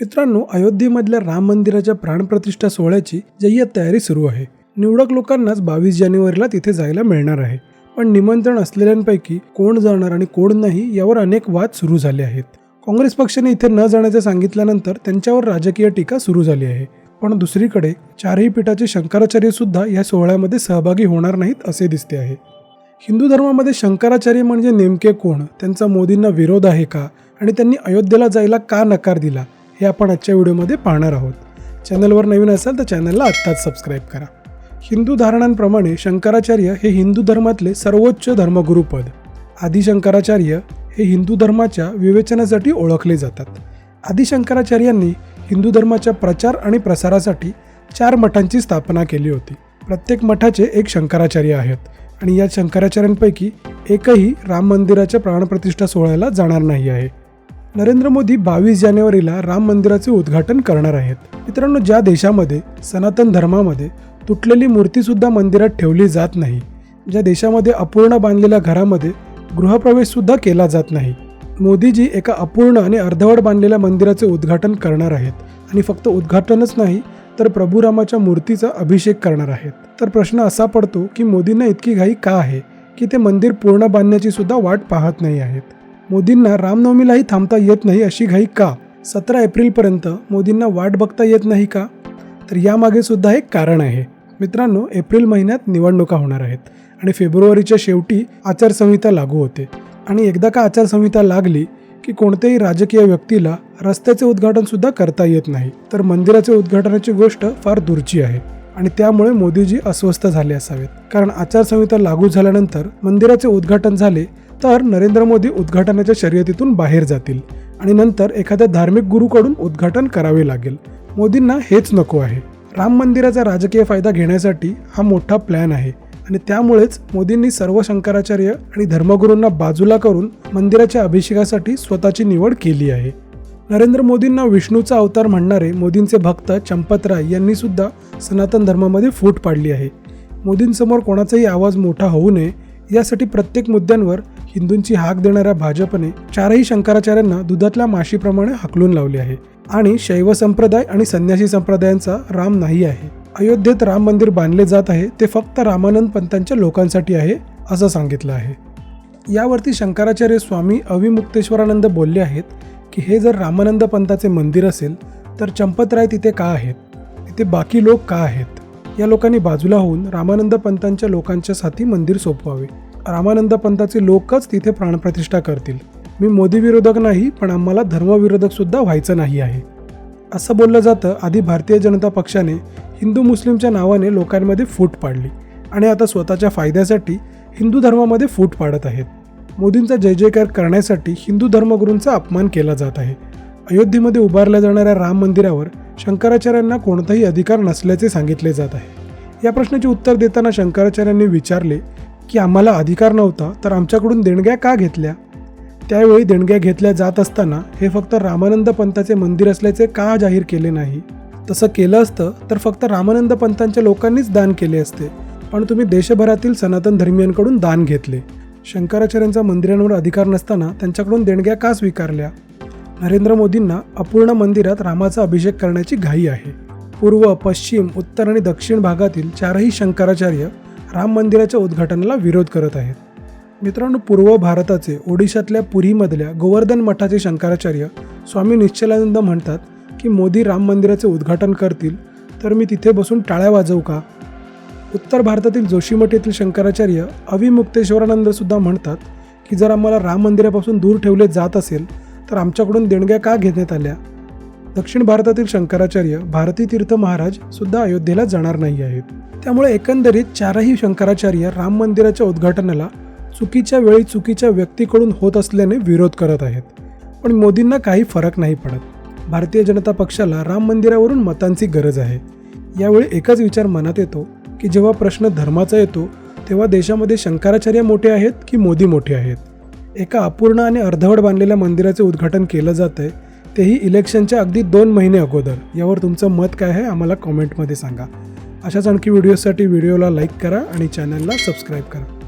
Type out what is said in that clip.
मित्रांनो अयोध्येमधल्या राम मंदिराच्या प्राणप्रतिष्ठा सोहळ्याची जय्यत तयारी सुरू आहे. निवडक लोकांनाच बावीस जानेवारीला तिथे जायला मिळणार आहे. पण निमंत्रण असलेल्यांपैकी कोण जाणार आणि कोण नाही यावर अनेक वाद सुरू झाले आहेत. काँग्रेस पक्षाने इथे न जाण्याचे सांगितल्यानंतर त्यांच्यावर राजकीय टीका सुरू झाली आहे. पण दुसरीकडे चारही पीठाचे शंकराचार्य सुद्धा या सोहळ्यामध्ये सहभागी होणार नाहीत असे दिसते आहे. हिंदू धर्मामध्ये शंकराचार्य म्हणजे नेमके कोण? त्यांचा मोदींना विरोध आहे का? आणि त्यांनी अयोध्येला जायला का नकार दिला? हे आपण आजच्या व्हिडिओमध्ये पाहणार आहोत. चॅनलवर नवीन असाल तर चॅनलला आत्ताच सबस्क्राईब करा. हिंदू धारणांप्रमाणे शंकराचार्य हे हिंदू धर्मातले सर्वोच्च धर्मगुरुपद. आदिशंकराचार्य हे हिंदू धर्माच्या विवेचनासाठी ओळखले जातात. आदिशंकराचार्यांनी हिंदू धर्माच्या प्रचार आणि प्रसारासाठी चार मठांची स्थापना केली होती. प्रत्येक मठाचे एक शंकराचार्य आहेत आणि या शंकराचार्यांपैकी एकही राम मंदिराच्या प्राणप्रतिष्ठा सोहळ्याला जाणार नाही आहे. नरेंद्र मोदी बावीस जानेवारीला राम मंदिराचे उद्घाटन करणार आहेत. मित्रांनो ज्या देशामध्ये सनातन धर्मामध्ये तुटलेली मूर्तीसुद्धा मंदिरात ठेवली जात नाही ज्या देशामध्ये अपूर्ण बांधलेल्या घरामध्ये गृहप्रवेशसुद्धा केला जात नाही मोदीजी एका अपूर्ण आणि अर्धवट बांधलेल्या मंदिराचे उद्घाटन करणार आहेत. आणि फक्त उद्घाटनच नाही तर प्रभू रामाच्या मूर्तीचा अभिषेक करणार आहेत. तर प्रश्न असा पडतो की मोदींना इतकी घाई का आहे की ते मंदिर पूर्ण बांधण्याची सुद्धा वाट पाहत नाही आहेत? मोदींना रामनवमीलाही थांबता येत नाही अशी घाई का? सतरा एप्रिलपर्यंत मोदींना वाट बघता येत नाही का? तर यामागे सुद्धा एक कारण आहे. मित्रांनो एप्रिल महिन्यात निवडणुका होणार आहेत आणि फेब्रुवारीच्या शेवटी आचारसंहिता लागू होते. आणि एकदा का आचारसंहिता लागली की कोणत्याही राजकीय व्यक्तीला रस्त्याचे उद्घाटन सुद्धा करता येत नाही. तर मंदिराचे उद्घाटनाची गोष्ट फार दूरची आहे आणि त्यामुळे मोदीजी अस्वस्थ झाले असावेत. कारण आचारसंहिता लागू झाल्यानंतर मंदिराचे उद्घाटन झाले तर नरेंद्र मोदी उद्घाटनाच्या शर्यतीतून बाहेर जातील आणि नंतर एखाद्या धार्मिक गुरुकडून उद्घाटन करावे लागेल. मोदींना हेच नको आहे. राम मंदिराचा राजकीय फायदा घेण्यासाठी हा मोठा प्लॅन आहे आणि त्यामुळेच मोदींनी सर्व शंकराचार्य आणि धर्मगुरूंना बाजूला करून मंदिराच्या अभिषेकासाठी स्वतःची निवड केली आहे. नरेंद्र मोदींना विष्णूचा अवतार म्हणणारे मोदींचे भक्त चंपतराय यांनी सुद्धा सनातन धर्मामध्ये फूट पाडली आहे. मोदींसमोर कोणाचाही आवाज मोठा होऊ नये यासाठी प्रत्येक मुद्द्यांवर हिंदूंची हाक देणाऱ्या भाजपने चारही शंकराचार्यांना दुधातल्या माशीप्रमाणे हाकलून लावले आहे. आणि शैव संप्रदाय आणि संन्यासी संप्रदायांचा राम नाही आहे. अयोध्येत राम मंदिर बांधले जात आहे ते फक्त रामानंद पंतांच्या लोकांसाठी आहे असं सांगितलं आहे. यावरती शंकराचार्य स्वामी अविमुक्तेश्वरानंद बोलले आहेत की हे जर रामानंद पंताचे मंदिर असेल तर चंपतराय तिथे का आहेत? तिथे बाकी लोक का आहेत या लोकांनी बाजूला होऊन रामानंद पंतांच्या लोकांच्या साथी मंदिर सोपवावे. रामानंद पंताचे लोकच तिथे प्राणप्रतिष्ठा करतील. मी मोदी विरोधक नाही पण आम्हाला धर्मविरोधक सुद्धा व्हायचं नाही आहे. असं बोललं जातं आधी भारतीय जनता पक्षाने हिंदू मुस्लिमच्या नावाने लोकांमध्ये फूट पाडली. आणि आता स्वतःच्या फायद्यासाठी हिंदू धर्मामध्ये फूट पाडत आहेत. मोदींचा जय जयकार करण्यासाठी हिंदू धर्मगुरूंचा अपमान केला जात आहे. अयोध्येमध्ये उभारल्या जाणाऱ्या राम मंदिरावर शंकराचार्यांना कोणताही अधिकार नसल्याचे सांगितले जात आहे. या प्रश्नाचे उत्तर देताना शंकराचार्यांनी विचारले की आम्हाला अधिकार नव्हता तर आमच्याकडून देणग्या का घेतल्या? त्यावेळी देणग्या घेतल्या जात असताना हे फक्त रामानंद पंताचे मंदिर असल्याचे का जाहीर केले नाही? तसं केलं असतं तर फक्त रामानंद पंतांच्या लोकांनीच दान केले असते. पण तुम्ही देशभरातील सनातन धर्मियांकडून दान घेतले. शंकराचार्यांचा मंदिरांवर अधिकार नसताना त्यांच्याकडून देणग्या का स्वीकारल्या? नरेंद्र मोदींना अपूर्ण मंदिरात रामाचा अभिषेक करण्याची घाई आहे. पूर्व पश्चिम उत्तर आणि दक्षिण भागातील चारही शंकराचार्य राम मंदिराच्या उद्घाटनाला विरोध करत आहेत. मित्रांनो पूर्व भारताचे ओडिशातल्या पुरीमधल्या गोवर्धन मठाचे शंकराचार्य स्वामी निश्चलानंद म्हणतात की मोदी राम मंदिराचे उद्घाटन करतील तर मी तिथे बसून टाळ्या वाजवू का? उत्तर भारतातील जोशीमठ येथील शंकराचार्य अविमुक्तेश्वरानंदसुद्धा म्हणतात की जर आम्हाला राम मंदिरापासून दूर ठेवले जात असेल तर आमच्याकडून देणग्या का घेण्यात आल्या? दक्षिण भारतातील शंकराचार्य भारती तीर्थ महाराज सुद्धा अयोध्येला जाणार नाही आहेत. त्यामुळे एकंदरीत चारही शंकराचार्य राम मंदिराच्या उद्घाटनाला चुकीच्या वेळी चुकीच्या व्यक्तीकडून होत असल्याने विरोध करत आहेत. पण मोदींना काही फरक नाही पडत. भारतीय जनता पक्षाला राम मंदिरावरून मतांची गरज आहे. यावेळी एकच विचार मनात येतो की जेव्हा प्रश्न धर्माचा येतो तेव्हा देशामध्ये शंकराचार्य मोठे आहेत की मोदी मोठे आहेत? एका अपूर्ण आणि अर्धवट बांधलेल्या मंदिराचे उद्घाटन केलं जात आहे तेही इलेक्शनच्या अगदी दोन महिने अगोदर. यावर तुमचं मत काय आहे आम्हाला कॉमेंटमध्ये सांगा. अशाच आणखी व्हिडिओसाठी व्हिडिओला लाईक करा आणि चॅनलला सबस्क्राईब करा.